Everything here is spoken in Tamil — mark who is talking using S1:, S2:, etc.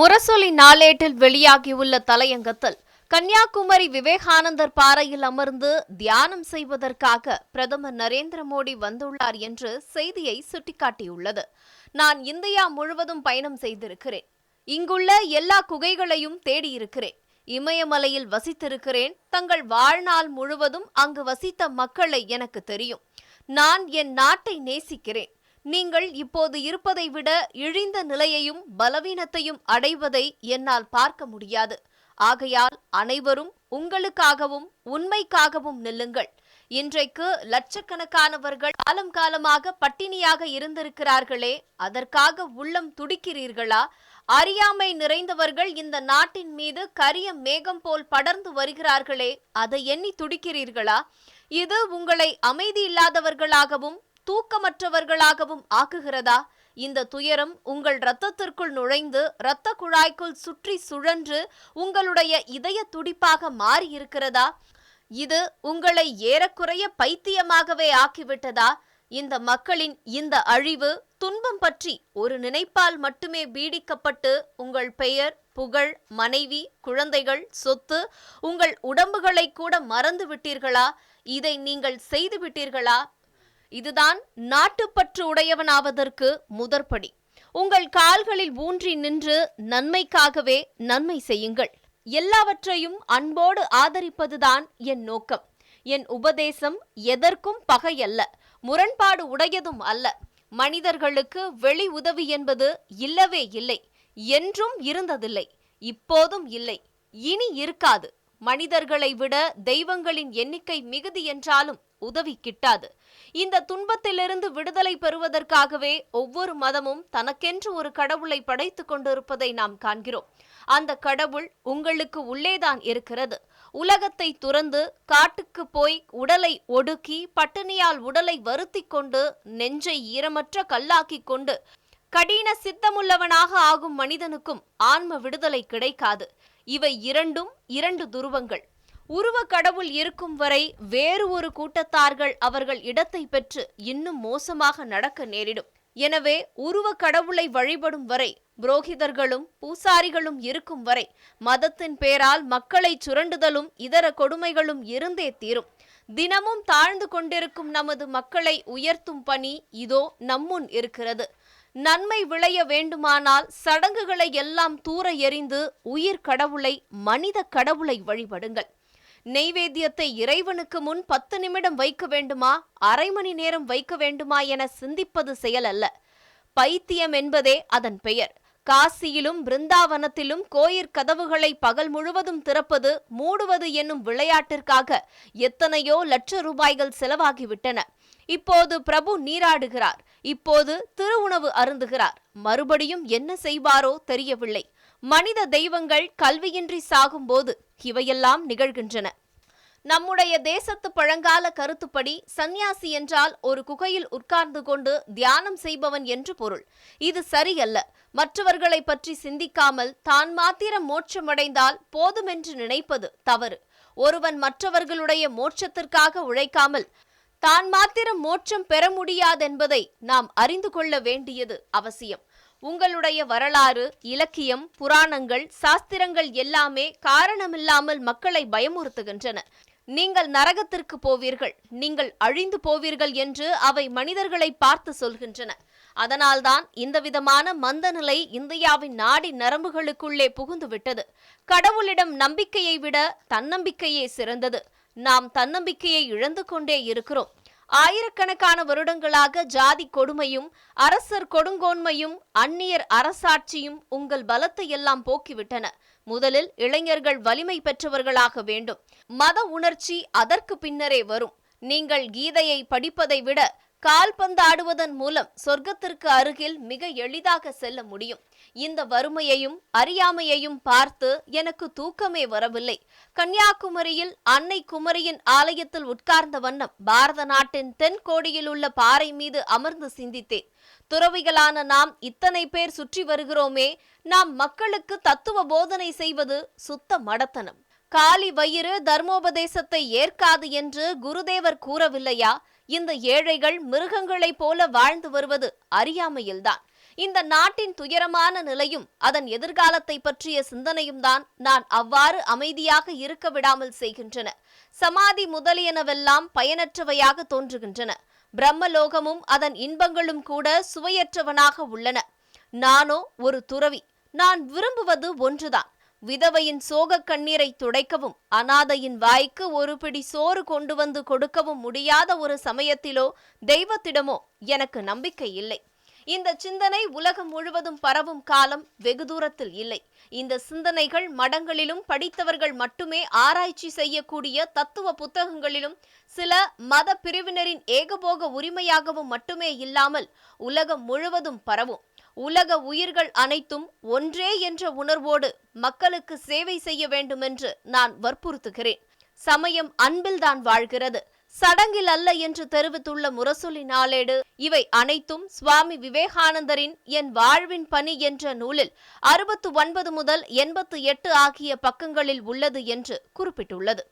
S1: முரசொலி நாளேட்டில் வெளியாகியுள்ள தலையங்கத்தில் கன்னியாகுமரி விவேகானந்தர் பாறையில் அமர்ந்து தியானம் செய்வதற்காக பிரதமர் நரேந்திர மோடி வந்துள்ளார் என்று செய்தியை சுட்டிக்காட்டியுள்ளது. நான் இந்தியா முழுவதும் பயணம் செய்திருக்கிறேன். இங்குள்ள எல்லா குகைகளையும் தேடியிருக்கிறேன். இமயமலையில் வசித்திருக்கிறேன். தங்கள் வாழ்நாள் முழுவதும் அங்கு வசித்த மக்களை எனக்கு தெரியும். நான் என் நாட்டை நேசிக்கிறேன். நீங்கள் இப்போது இருப்பதை விட இழிந்த நிலையையும் பலவீனத்தையும் அடைவதை என்னால் பார்க்க முடியாது. ஆகையால் அனைவரும் உங்களுக்காகவும் உண்மைக்காகவும் நில்லுங்கள். இன்றைக்கு லட்சக்கணக்கானவர்கள் காலம் காலமாக பட்டினியாக இருந்திருக்கிறார்களே அதற்காக உள்ளம் துடிக்கிறீர்களா? அறியாமை நிறைந்தவர்கள் இந்த நாட்டின் மீது கரிய மேகம் போல் படர்ந்து வருகிறார்களே அதை எண்ணி துடிக்கிறீர்களா? இது உங்களை அமைதி இல்லாதவர்களாகவும் தூக்கமற்றவர்களாகவும் ஆக்குகிறதா? இந்த துயரம் உங்கள் இரத்தத்திற்குள் நுழைந்து இரத்த குழாய்க்குள் சுற்றி சுழன்று உங்களுடைய இதய துடிப்பாக மாறி இருக்கிறதா இது உங்களை ஏறக்குறைய பைத்தியமாகவே ஆக்கிவிட்டதா? இந்த மக்களின் இந்த அழிவு துன்பம் பற்றி ஒரு நினைப்பால் மட்டுமே பீடிக்கப்பட்டு உங்கள் பெயர் புகழ் மனைவி குழந்தைகள் சொத்து உங்கள் உடம்புகளை கூட மறந்து விட்டீர்களா இதை நீங்கள் செய்து விட்டீர்களா இதுதான் நாட்டுப்பற்று உடையவனாவதற்கு முதற்படி. உங்கள் கால்களில் ஊன்றி நின்று நன்மைக்காகவே நன்மை செய்யுங்கள். எல்லாவற்றையும் அன்போடு ஆதரிப்பதுதான் என் நோக்கம். என் உபதேசம் எதற்கும் பகையல்ல முரண்பாடு உடையதும் அல்ல. மனிதர்களுக்கு வெளி உதவி என்பது இல்லவே இல்லை என்றும் இருந்ததில்லை இப்போதும் இல்லை இனி இருக்காது. மனிதர்களை விட தெய்வங்களின் எண்ணிக்கை மிகுதி என்றாலும் உதவி கிட்டாது. இந்த துன்பத்திலிருந்து விடுதலை பெறுவதற்காகவே ஒவ்வொரு மதமும் தனக்கென்று ஒரு கடவுளை படைத்துக் கொண்டிருப்பதை நாம் காண்கிறோம். அந்த கடவுள் உங்களுக்கு உள்ளேதான் இருக்கிறது. உலகத்தை துறந்து காட்டுக்கு போய் உடலை ஒடுக்கி பட்டினியால் உடலை வருத்தி கொண்டு நெஞ்சை ஈரமற்ற கல்லாக்கிக் கொண்டு கடின சித்தமுள்ளவனாக ஆகும் மனிதனுக்கும் ஆன்ம விடுதலை கிடைக்காது. இவை இரண்டும் இரண்டு துருவங்கள். உருவ கடவுள் இருக்கும் வரை வேறு ஒரு கூட்டத்தார்கள் அவர்கள் இடத்தை பெற்று இன்னும் மோசமாக நடக்க நேரிடும். எனவே உருவ கடவுளை வழிபடும் வரை புரோகிதர்களும் பூசாரிகளும் இருக்கும் வரை மதத்தின் பேரால் மக்களை சுரண்டுதலும் இதர கொடுமைகளும் இருந்தே தீரும். தினமும் தாழ்ந்து கொண்டிருக்கும் நமது மக்களை உயர்த்தும் பணி இதோ நம்முன் இருக்கிறது. நன்மை விளைய வேண்டுமானால் சடங்குகளை எல்லாம் தூர எறிந்து உயிர் கடவுளை மனித கடவுளை வழிபடுங்கள். நெய்வேத்தியத்தை இறைவனுக்கு முன் பத்து நிமிடம் வைக்க வேண்டுமா? அரை மணி நேரம் வைக்க வேண்டுமா என சிந்திப்பது செயல் அல்ல. பைத்தியம் என்பதே அதன் பெயர். காசியிலும் பிருந்தாவனத்திலும் கோயிற் கதவுகளை பகல் முழுவதும் திறப்பது மூடுவது என்னும் விளையாட்டிற்காக எத்தனையோ லட்ச ரூபாய்கள் செலவாகிவிட்டன. இப்போது பிரபு நீராடுகிறார். இப்போது திருவுணவு அருந்துகிறார். மறுபடியும் என்ன செய்வாரோ தெரியவில்லை. மனித தெய்வங்கள் கல்வியின்றி சாகும்போது இவையெல்லாம் நிகழ்கின்றன. நம்முடைய தேசத்து பழங்கால கருத்துப்படி சந்நியாசி என்றால் ஒரு குகையில் உட்கார்ந்து கொண்டு தியானம் செய்பவன் என்று பொருள். இது சரியல்ல. மற்றவர்களை பற்றி சிந்திக்காமல் தான் மாத்திரம் மோட்சமடைந்தால் போதுமென்று நினைப்பது தவறு. ஒருவன் மற்றவர்களுடைய மோட்சத்திற்காக உழைக்காமல் தான் மாத்திரம் மோட்சம் பெற முடியாதென்பதை நாம் அறிந்து கொள்ள வேண்டியது அவசியம். உங்களுடைய வரலாறு இலக்கியம் புராணங்கள் சாஸ்திரங்கள் எல்லாமே காரணமில்லாமல் மக்களை பயமுறுத்துகின்றன. நீங்கள் நரகத்திற்கு போவீர்கள் நீங்கள் அழிந்து போவீர்கள் என்று அவை மனிதர்களை பார்த்து சொல்கின்றன. அதனால்தான் இந்த விதமான மந்த நிலை இந்தியாவின் நாடி நரம்புகளுக்குள்ளே புகுந்துவிட்டது. கடவுளிடம் நம்பிக்கையை விட தன்னம்பிக்கையே சிறந்தது. நாம் தன்னம்பிக்கையை இழந்து கொண்டே இருக்கிறோம். ஆயிரக்கணக்கான வருடங்களாக ஜாதி கொடுமையும் அரசர் கொடுங்கோன்மையும் அந்நியர் அரசாட்சியும் உங்கள் பலத்தை எல்லாம் போக்கிவிட்டன. முதலில் இளைஞர்கள் வலிமை பெற்றவர்களாக வேண்டும். மத உணர்ச்சி அதற்கு பின்னரே வரும். நீங்கள் கீதையை படிப்பதை விட கால்பந்து ஆடுவதன் மூலம் சொர்க்கத்திற்கு அருகில் மிக எளிதாக செல்ல முடியும். இந்த வறுமையையும் அறியாமையையும் பார்த்து எனக்கு தூக்கமே வரவில்லை. கன்னியாகுமரியில் அன்னை குமரியின் ஆலயத்தில் உட்கார்ந்த வண்ணம் பாரத நாட்டின் தென்கோடியில் உள்ள பாறை மீது அமர்ந்து சிந்தித்தேன். துறவிகளான நாம் இத்தனை பேர் சுற்றி வருகிறோமே நாம் மக்களுக்கு தத்துவ போதனை செய்வது சுத்த மடத்தனம். காலி வயிறு தர்மோபதேசத்தை ஏற்காது என்று குருதேவர் கூறவில்லையா? இந்த ஏழைகள் மிருகங்களைப் போல வாழ்ந்து வருவது அறியாமையில்தான். இந்த நாட்டின் துயரமான நிலையும் அதன் எதிர்காலத்தை பற்றிய சிந்தனையும் தான் நான் அவ்வாறு அமைதியாக இருக்க விடாமல் செய்கின்றன. சமாதி முதலியனவெல்லாம் பயனற்றவையாக தோன்றுகின்றன. பிரம்மலோகமும் அதன் இன்பங்களும் கூட சுவையற்றவனாக உள்ளன. நானோ ஒரு துறவி. நான் விரும்புவது ஒன்றுதான். விதவையின் சோகக் கண்ணீரை துடைக்கவும் அனாதையின் வாய்க்கு ஒரு பிடி சோறு கொண்டு வந்து கொடுக்கவும் முடியாத ஒரு சமயத்திலோ தெய்வத்திடமோ எனக்கு நம்பிக்கை இல்லை. இந்த சிந்தனை உலகம் முழுவதும் பரவும் காலம் வெகு தூரத்தில் இல்லை. இந்த சிந்தனைகள் மடங்களிலும் படித்தவர்கள் மட்டுமே ஆராய்ச்சி செய்யக்கூடிய தத்துவ புத்தகங்களிலும் சில மத பிரிவினரின் ஏகபோக உரிமையாகவும் மட்டுமே இல்லாமல் உலகம் முழுவதும் பரவும். உலக உயிர்கள் அனைத்தும் ஒன்றே என்ற உணர்வோடு மக்களுக்கு சேவை செய்ய வேண்டுமென்று நான் வற்புறுத்துகிறேன். சமயம் அன்பில்தான் வாழ்கிறது. சடங்கில் அல்ல என்று தெரிவித்துள்ள முரசொலி நாளேடு இவை அனைத்தும் சுவாமி விவேகானந்தரின் என் வாழ்வின் பணி என்ற நூலில் அறுபத்து ஒன்பது முதல் எண்பத்து எட்டு ஆகிய பக்கங்களில் உள்ளது என்று குறிப்பிட்டுள்ளது.